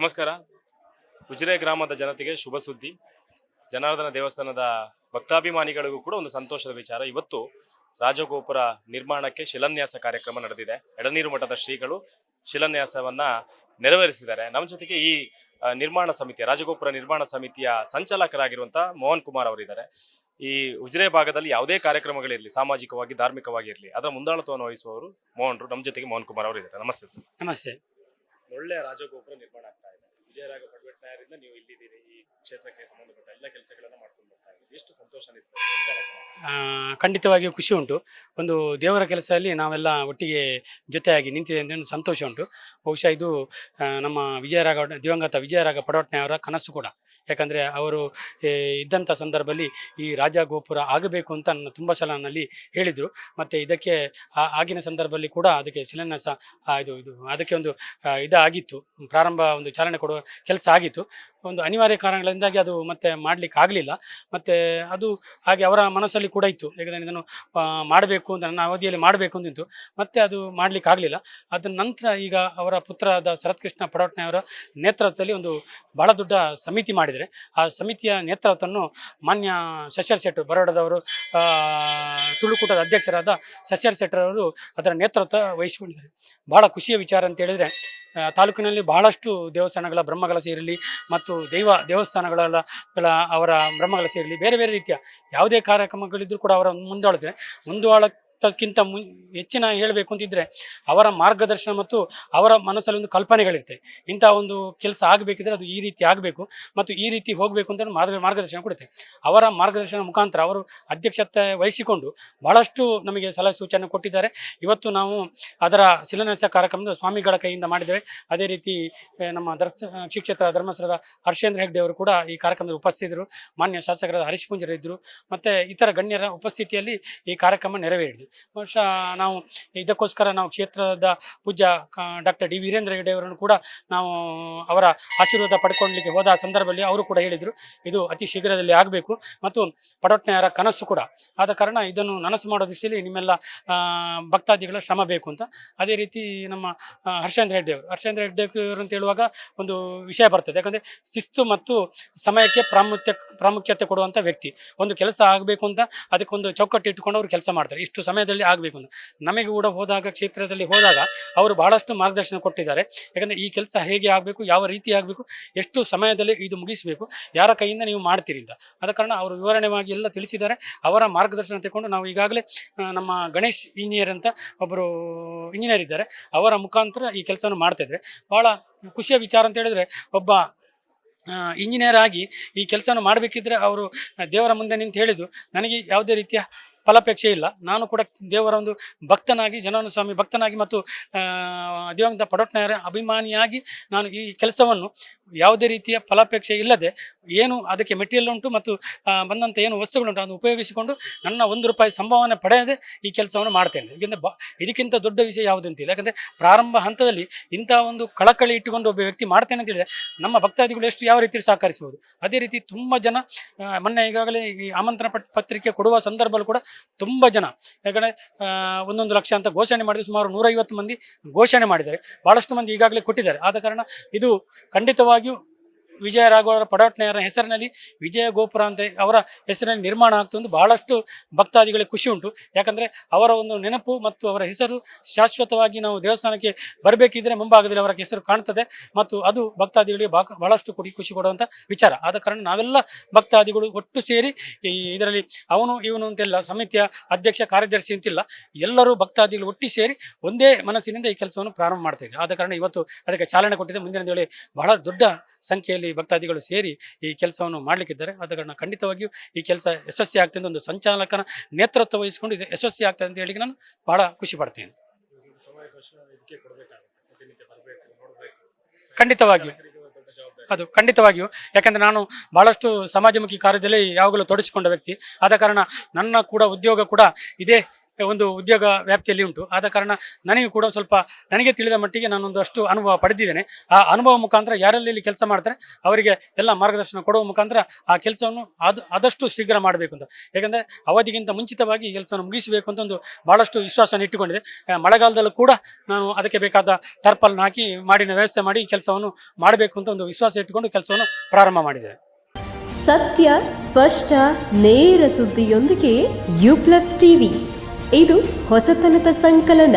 ನಮಸ್ಕಾರ. ಉಜಿರೆ ಗ್ರಾಮದ ಜನತೆಗೆ ಶುಭ ಸುದ್ದಿ. ಜನಾರ್ದನ ದೇವಸ್ಥಾನದ ಭಕ್ತಾಭಿಮಾನಿಗಳಿಗೂ ಕೂಡ ಒಂದು ಸಂತೋಷದ ವಿಚಾರ. ಇವತ್ತು ರಾಜಗೋಪುರ ನಿರ್ಮಾಣಕ್ಕೆ ಶಿಲಾನ್ಯಾಸ ಕಾರ್ಯಕ್ರಮ ನಡೆದಿದೆ. ಎಡನೀರು ಮಠದ ಶ್ರೀಗಳು ಶಿಲಾನ್ಯಾಸವನ್ನು ನೆರವೇರಿಸಿದ್ದಾರೆ. ನಮ್ಮ ಜೊತೆಗೆ ಈ ನಿರ್ಮಾಣ ಸಮಿತಿ ರಾಜಗೋಪುರ ನಿರ್ಮಾಣ ಸಮಿತಿಯ ಸಂಚಾಲಕರಾಗಿರುವಂಥ ಮೋಹನ್ ಕುಮಾರ್ ಅವರಿದ್ದಾರೆ. ಈ ಉಜಿರೆ ಭಾಗದಲ್ಲಿ ಯಾವುದೇ ಕಾರ್ಯಕ್ರಮಗಳಿರಲಿ ಸಾಮಾಜಿಕವಾಗಿ ಧಾರ್ಮಿಕವಾಗಿ ಇರಲಿ ಅದರ ಮುಂದಾಳತ್ವವನ್ನು ವಹಿಸುವವರು ಮೋಹನ್ರು. ನಮ್ಮ ಜೊತೆಗೆ ಮೋಹನ್ ಕುಮಾರ್ ಅವರಿದ್ದಾರೆ. ನಮಸ್ತೆ ಸರ್. ನಮಸ್ತೆ. ಒಳ್ಳೆಯ ರಾಜಗೋಪುರ ವಿಜಯರಾಘ ಇಂದ ನೀವು ಇಲ್ಲಿದ್ದೀರಿ ಈ ಕ್ಷೇತ್ರಕ್ಕೆ ಸಂಬಂಧಪಟ್ಟ ಎಲ್ಲ ಕೆಲಸಗಳನ್ನ ಮಾಡ್ಕೊಂಡು ಎಷ್ಟು ಸಂತೋಷ ಅನಿಸ್ತದೆ ಖಂಡಿತವಾಗಿಯೂ ಖುಷಿ ಉಂಟು. ಒಂದು ದೇವರ ಕೆಲಸದಲ್ಲಿ ನಾವೆಲ್ಲ ಒಟ್ಟಿಗೆ ಜೊತೆಯಾಗಿ ನಿಂತಿದೆ ಅಂತ ಸಂತೋಷ ಉಂಟು. ಬಹುಶಃ ಇದು ನಮ್ಮ ವಿಜಯರಾಗ ದಿವಂಗತ ವಿಜಯರಾಘ ಪಡವಟ್ನೆ ಅವರ ಕನಸು ಕೂಡ. ಯಾಕಂದರೆ ಅವರು ಇದ್ದಂಥ ಸಂದರ್ಭದಲ್ಲಿ ಈ ರಾಜಗೋಪುರ ಆಗಬೇಕು ಅಂತ ನನ್ನ ತುಂಬ ಸಲ ನನ್ನಲ್ಲಿ ಹೇಳಿದರು. ಮತ್ತು ಇದಕ್ಕೆ ಆಗಿನ ಸಂದರ್ಭದಲ್ಲಿ ಕೂಡ ಅದಕ್ಕೆ ಶಿಲಾನ್ಯಾಸ ಇದು ಇದು, ಅದಕ್ಕೆ ಒಂದು ಇದಾಗಿತ್ತು. ಪ್ರಾರಂಭ ಒಂದು ಚಾಲನೆ ಕೊಡುವ ಕೆಲಸ ಆಗಿತ್ತು. ಒಂದು ಅನಿವಾರ್ಯ ಕಾರಣಗಳಿಂದಾಗಿ ಅದು ಮತ್ತೆ ಮಾಡಲಿಕ್ಕೆ ಆಗಲಿಲ್ಲ ಮತ್ತು ಅದು ಹಾಗೆ ಅವರ ಮನಸ್ಸಲ್ಲಿ ಕೂಡ ಇತ್ತು. ಯಾಕಂದರೆ ಇದನ್ನು ಮಾಡಬೇಕು ಅಂತ, ನನ್ನ ಅವಧಿಯಲ್ಲಿ ಮಾಡಬೇಕು ಅಂತಿತ್ತು ಮತ್ತೆ ಅದು ಮಾಡಲಿಕ್ಕೆ ಆಗಲಿಲ್ಲ ಅದರ ನಂತರ ಈಗ ಅವರ ಪುತ್ರರಾದ ಶರತ್ಕೃಷ್ಣ ಪಡವಟ್ನೆ ಅವರ ನೇತೃತ್ವದಲ್ಲಿ ಒಂದು ಬಹಳ ದೊಡ್ಡ ಸಮಿತಿ ಮಾಡಿದರೆ ಆ ಸಮಿತಿಯ ನೇತೃತ್ವವನ್ನು ಮಾನ್ಯ ಶಶರ್ ಶೆಟ್ಟು ಬರೋಡದವರು ತುಳುಕೂಟದ ಅಧ್ಯಕ್ಷರಾದ ಸಸ್ಯರ್ ಶೆಟ್ಟರ್ ಅವರು ಅದರ ನೇತೃತ್ವ ವಹಿಸಿಕೊಂಡಿದ್ದಾರೆ. ಬಹಳ ಖುಷಿಯ ವಿಚಾರ ಅಂತ ಹೇಳಿದರೆ ತಾಲೂಕಿನಲ್ಲಿ ಬಹಳಷ್ಟು ದೇವಸ್ಥಾನಗಳ ಬ್ರಹ್ಮಗಳ ಇರಲಿ ಮತ್ತು ದೈವ ದೇವಸ್ಥಾನಗಳ ಅವರ ಬ್ರಹ್ಮಗಳ ಇರಲಿ ಬೇರೆ ಬೇರೆ ರೀತಿಯ ಯಾವುದೇ ಕಾರ್ಯಕ್ರಮಗಳಿದ್ದರೂ ಕೂಡ ಅವರ ಮುಂದಾಳುತ್ತೆ. ಮುಂದಾಳಕ್ಕಿಂತ ಮು, ಹೆಚ್ಚಿನ ಹೇಳಬೇಕು ಅಂತಿದ್ರೆ ಅವರ ಮಾರ್ಗದರ್ಶನ ಮತ್ತು ಅವರ ಮನಸ್ಸಲ್ಲಿ ಒಂದು ಕಲ್ಪನೆಗಳಿರುತ್ತೆ. ಇಂಥ ಒಂದು ಕೆಲಸ ಆಗಬೇಕಿದ್ರೆ ಅದು ಈ ರೀತಿ ಆಗಬೇಕು ಮತ್ತು ಈ ರೀತಿ ಹೋಗಬೇಕು ಅಂತ ಮಾರ್ಗ, ಮಾರ್ಗದರ್ಶನ ಕೊಡುತ್ತೆ. ಅವರ ಮಾರ್ಗದರ್ಶನ ಮುಖಾಂತರ ಅವರು ಅಧ್ಯಕ್ಷತೆ ವಹಿಸಿಕೊಂಡು ಬಹಳಷ್ಟು ನಮಗೆ ಸಲಹೆ ಸೂಚನೆ ಕೊಟ್ಟಿದ್ದಾರೆ. ಇವತ್ತು ನಾವು ಅದರ ಶಿಲಾನ್ಯಾಸ ಕಾರ್ಯಕ್ರಮದ ಸ್ವಾಮಿಗಳ ಕೈಯಿಂದ ಮಾಡಿದ್ದೇವೆ. ಅದೇ ರೀತಿ ನಮ್ಮ ದರ್ಶ ಶಿಕ್ಷೇತ್ರ ಕ್ಷೇತ್ರ ಧರ್ಮಸ್ಥಳದ ಹರ್ಷೇಂದ್ರ ಹೆಗ್ಡೆ ಅವರು ಕೂಡ ಈ ಕಾರ್ಯಕ್ರಮದಲ್ಲಿ ಉಪಸ್ಥಿತರು ಮಾನ್ಯ ಶಾಸಕರಾದ ಹರೀಶ್ ಪುಂಜರ ಇದ್ದರು ಮತ್ತು ಇತರ ಗಣ್ಯರ ಉಪಸ್ಥಿತಿಯಲ್ಲಿ ಈ ಕಾರ್ಯಕ್ರಮ ನೆರವೇರಿದೆ. ಬಹುಶಃ ನಾವು ಇದಕ್ಕೋಸ್ಕರ ನಾವು ಕ್ಷೇತ್ರದ ಪೂಜ್ಯ ಡಾಕ್ಟರ್ ಡಿ ವೀರೇಂದ್ರ ಹೆಗಡೆ ಅವರನ್ನು ಕೂಡ ನಾವು ಅವರ ಆಶೀರ್ವಾದ ಪಡ್ಕೊಳ್ಳಲಿಕ್ಕೆ ಹೋದ ಸಂದರ್ಭದಲ್ಲಿ ಅವರು ಕೂಡ ಹೇಳಿದರು, ಇದು ಅತಿ ಶೀಘ್ರದಲ್ಲಿ ಆಗಬೇಕು. ಮತ್ತು ಪಡೋಟ್ನೆಯರ ಕನಸು ಕೂಡ. ಆದ ಕಾರಣ ಇದನ್ನು ನನಸು ಮಾಡೋ ದೃಷ್ಟಿಯಲ್ಲಿ ನಿಮ್ಮೆಲ್ಲ ಭಕ್ತಾದಿಗಳ ಶ್ರಮ ಬೇಕು ಅಂತ. ಅದೇ ರೀತಿ ನಮ್ಮ ಹರ್ಷೇಂದ್ರ ಹೆಗ್ಡೆ ಅವರು. ಹರ್ಷೇಂದ್ರ ಹೆಗ್ಡೆ ಅವರು ಅಂತ ಹೇಳುವಾಗ ಒಂದು ವಿಷಯ ಬರ್ತದೆ. ಯಾಕಂದರೆ ಶಿಸ್ತು ಮತ್ತು ಸಮಯಕ್ಕೆ ಪ್ರಾಮುಖ್ಯ ಪ್ರಾಮುಖ್ಯತೆ ಕೊಡುವಂಥ ವ್ಯಕ್ತಿ. ಒಂದು ಕೆಲಸ ಆಗಬೇಕು ಅಂತ ಅದಕ್ಕೊಂದು ಚೌಕಟ್ಟು ಇಟ್ಟುಕೊಂಡು ಅವರು ಕೆಲಸ ಮಾಡ್ತಾರೆ. ಇಷ್ಟು ಸಮಯದಲ್ಲಿ ಆಗಬೇಕು ಅಂತ. ನಮಗೆ ಕೂಡ ಹೋದಾಗ, ಕ್ಷೇತ್ರದಲ್ಲಿ ಹೋದಾಗ ಅವರು ಬಹಳಷ್ಟು ಮಾರ್ಗದರ್ಶನ ಕೊಟ್ಟಿದ್ದಾರೆ. ಯಾಕಂದರೆ ಈ ಕೆಲಸ ಹೇಗೆ ಆಗಬೇಕು, ಯಾವ ರೀತಿ ಆಗಬೇಕು, ಎಷ್ಟು ಸಮಯದಲ್ಲಿ ಇದು ಮುಗಿಸಬೇಕು, ಯಾರ ಕೈಯಿಂದ ನೀವು ಮಾಡ್ತೀರಿ ಅಂತ. ಆದ ಕಾರಣ ಅವರು ವಿವರಣೆವಾಗಿ ಎಲ್ಲ ತಿಳಿಸಿದ್ದಾರೆ. ಅವರ ಮಾರ್ಗದರ್ಶನ ತಗೊಂಡು ನಾವು ಈಗಾಗಲೇ ನಮ್ಮ ಗಣೇಶ್ ಇಂಜಿನಿಯರ್ ಅಂತ ಒಬ್ಬರು ಇಂಜಿನಿಯರ್ ಇದ್ದಾರೆ. ಅವರ ಮುಖಾಂತರ ಈ ಕೆಲಸವನ್ನು ಮಾಡ್ತಾ ಇದ್ದಾರೆ. ಭಾಳ ಖುಷಿಯ ವಿಚಾರ ಅಂತ ಹೇಳಿದ್ರೆ, ಒಬ್ಬ ಇಂಜಿನಿಯರ್ ಆಗಿ ಈ ಕೆಲಸವನ್ನು ಮಾಡಬೇಕಿದ್ರೆ ಅವರು ದೇವರ ಮುಂದೆ ನಿಂತು ಹೇಳಿದ್ದು, ನನಗೆ ಯಾವುದೇ ರೀತಿಯ ಫಲಾಪೇಕ್ಷೆ ಇಲ್ಲ. ನಾನು ಕೂಡ ದೇವರ ಒಂದು ಭಕ್ತನಾಗಿ ಜನಾನು ಸ್ವಾಮಿ ಭಕ್ತನಾಗಿ ಮತ್ತು ದಿವಂಗತ ಪಡೋಟ್ನಾಯರ ಅಭಿಮಾನಿಯಾಗಿ ನಾನು ಈ ಕೆಲಸವನ್ನು ಯಾವುದೇ ರೀತಿಯ ಫಲಾಪೇಕ್ಷೆ ಇಲ್ಲದೆ ಏನು ಅದಕ್ಕೆ ಮೆಟೀರಿಯಲ್ ಉಂಟು ಮತ್ತು ಬಂದಂಥ ಏನು ವಸ್ತುಗಳುಂಟು ಅದನ್ನು ಉಪಯೋಗಿಸಿಕೊಂಡು ನನ್ನ ಒಂದು ರೂಪಾಯಿ ಸಂಭಾವನೆ ಪಡೆಯದೆ ಈ ಕೆಲಸವನ್ನು ಮಾಡ್ತೇನೆ. ಏಕೆಂದರೆ ಬ, ಇದಕ್ಕಿಂತ ದೊಡ್ಡ ವಿಷಯ ಯಾವುದಂತಿಲ್ಲ. ಯಾಕಂದರೆ ಪ್ರಾರಂಭ ಹಂತದಲ್ಲಿ ಇಂಥ ಒಂದು ಕಳಕಳಿ ಇಟ್ಟುಕೊಂಡು ಒಬ್ಬ ವ್ಯಕ್ತಿ ಮಾಡ್ತೇನೆ ಅಂತ ಹೇಳಿದ್ರೆ ನಮ್ಮ ಭಕ್ತಾದಿಗಳು ಎಷ್ಟು ಯಾವ ರೀತಿಯಲ್ಲಿ ಸಹಕರಿಸಬಹುದು? ಅದೇ ರೀತಿ ತುಂಬ ಜನ ಮೊನ್ನೆ ಈಗಾಗಲೇ ಈ ಆಮಂತ್ರಣ ಪತ್ರಿಕೆ ಕೊಡುವ ಸಂದರ್ಭದಲ್ಲಿ ಕೂಡ ತುಂಬ ಜನ. ಯಾಕಂದರೆ ಒಂದೊಂದು ಲಕ್ಷ ಅಂತ ಘೋಷಣೆ ಮಾಡಿದ್ರೆ ಸುಮಾರು ನೂರೈವತ್ತು ಮಂದಿ ಘೋಷಣೆ ಮಾಡಿದ್ದಾರೆ. ಭಾಳಷ್ಟು ಮಂದಿ ಈಗಾಗಲೇ ಕೊಟ್ಟಿದ್ದಾರೆ. ಆದ ಕಾರಣ ಇದು ಖಂಡಿತವಾಗಿಯೂ ವಿಜಯ ರಾಘವರ ಪಡವಟ್ನೆಯವರ ಹೆಸರಿನಲ್ಲಿ ವಿಜಯ ಗೋಪುರ ಅಂತ ಅವರ ಹೆಸರಿನಲ್ಲಿ ನಿರ್ಮಾಣ ಆಗ್ತದೆ ಬಹಳಷ್ಟು ಭಕ್ತಾದಿಗಳಿಗೆ ಖುಷಿ ಉಂಟು. ಯಾಕಂದರೆ ಅವರ ಒಂದು ನೆನಪು ಮತ್ತು ಅವರ ಹೆಸರು ಶಾಶ್ವತವಾಗಿ ನಾವು ದೇವಸ್ಥಾನಕ್ಕೆ ಬರಬೇಕಿದ್ರೆ ಮುಂಭಾಗದಲ್ಲಿ ಅವರ ಹೆಸರು ಕಾಣ್ತದೆ ಮತ್ತು ಅದು ಭಕ್ತಾದಿಗಳಿಗೆ ಬಹಳಷ್ಟು ಖುಷಿ ಖುಷಿ ಕೊಡುವಂಥ ವಿಚಾರ. ಆದ ಕಾರಣ ನಾವೆಲ್ಲ ಭಕ್ತಾದಿಗಳು ಒಟ್ಟು ಸೇರಿ ಇದರಲ್ಲಿ ಅವನು, ಇವನು ಅಂತೆಲ್ಲ ಸಮಿತಿಯ ಅಧ್ಯಕ್ಷ, ಕಾರ್ಯದರ್ಶಿ ಅಂತಿಲ್ಲ. ಎಲ್ಲರೂ ಭಕ್ತಾದಿಗಳು ಒಟ್ಟಿ ಸೇರಿ ಒಂದೇ ಮನಸ್ಸಿನಿಂದ ಈ ಕೆಲಸವನ್ನು ಪ್ರಾರಂಭ ಮಾಡ್ತಾ ಆದ ಕಾರಣ ಇವತ್ತು ಅದಕ್ಕೆ ಚಾಲನೆ ಕೊಟ್ಟಿದೆ. ಮುಂದಿನ ದಿನ ಬಹಳ ದೊಡ್ಡ ಸಂಖ್ಯೆಯಲ್ಲಿ ಭಕ್ತಾದಿಗಳು ಸೇರಿ ಈ ಕೆಲಸವನ್ನು ಮಾಡಲಿಕ್ಕಿದ್ದಾರೆ. ಆದ ಕಾರಣ ಖಂಡಿತವಾಗಿಯೂ ಈ ಕೆಲಸ ಯಶಸ್ವಿ ಆಗ್ತದೆ ಒಂದು ಸಂಚಾಲಕನ ನೇತೃತ್ವ ವಹಿಸಿಕೊಂಡು ಇದು ಯಶಸ್ವಿ ಆಗ್ತದೆ ಅಂತ ಹೇಳಿ ನಾನು ಬಹಳ ಖುಷಿ ಪಡ್ತೇನೆ. ಖಂಡಿತವಾಗಿಯೂ. ಅದು ಖಂಡಿತವಾಗಿಯೂ. ಯಾಕಂದರೆ ನಾನು ಭಾಳಷ್ಟು ಸಮಾಜಮುಖಿ ಕಾರ್ಯದಲ್ಲಿ ಯಾವಾಗಲೂ ತೊಡಗಿಸಿಕೊಂಡ ವ್ಯಕ್ತಿ. ಆದ ಕಾರಣ ನನ್ನ ಕೂಡ ಉದ್ಯೋಗ ಕೂಡ ಇದೇ ಒಂದು ಉದ್ಯೋಗ ವ್ಯಾಪ್ತಿಯಲ್ಲಿ ಉಂಟು. ಆದ ಕಾರಣ ನನಗೆ ಕೂಡ ಸ್ವಲ್ಪ ನನಗೆ ತಿಳಿದ ಮಟ್ಟಿಗೆ ನಾನೊಂದು ಅಷ್ಟು ಅನುಭವ ಪಡೆದಿದ್ದೇನೆ. ಆ ಅನುಭವ ಮುಖಾಂತರ ಯಾರಲ್ಲಿ ಕೆಲಸ ಮಾಡ್ತಾರೆ, ಅವರಿಗೆ ಎಲ್ಲ ಮಾರ್ಗದರ್ಶನ ಕೊಡುವ ಮುಖಾಂತರ ಆ ಕೆಲಸವನ್ನು ಅದು ಆದಷ್ಟು ಶೀಘ್ರ ಮಾಡಬೇಕು ಅಂತ. ಯಾಕಂದರೆ ಅವಧಿಗಿಂತ ಮುಂಚಿತವಾಗಿ ಕೆಲಸವನ್ನು ಮುಗಿಸಬೇಕು ಅಂತ ಒಂದು ಭಾಳಷ್ಟು ವಿಶ್ವಾಸವನ್ನು ಇಟ್ಟುಕೊಂಡಿದೆ. ಮಳೆಗಾಲದಲ್ಲೂ ಕೂಡ ನಾನು ಅದಕ್ಕೆ ಬೇಕಾದ ಟರ್ಪಲ್ನ ಹಾಕಿ ಮಾಡಿನ ವ್ಯವಸ್ಥೆ ಮಾಡಿ ಕೆಲಸವನ್ನು ಮಾಡಬೇಕು ಅಂತ ಒಂದು ವಿಶ್ವಾಸ ಇಟ್ಟುಕೊಂಡು ಕೆಲಸವನ್ನು ಪ್ರಾರಂಭ ಮಾಡಿದೆ. ಸತ್ಯ, ಸ್ಪಷ್ಟ, ನೇರ ಸುದ್ದಿಯೊಂದಿಗೆ ಯು ಪ್ಲಸ್ ಟಿವಿ ಇದು ಹೊಸತನದ ಸಂಕಲನ.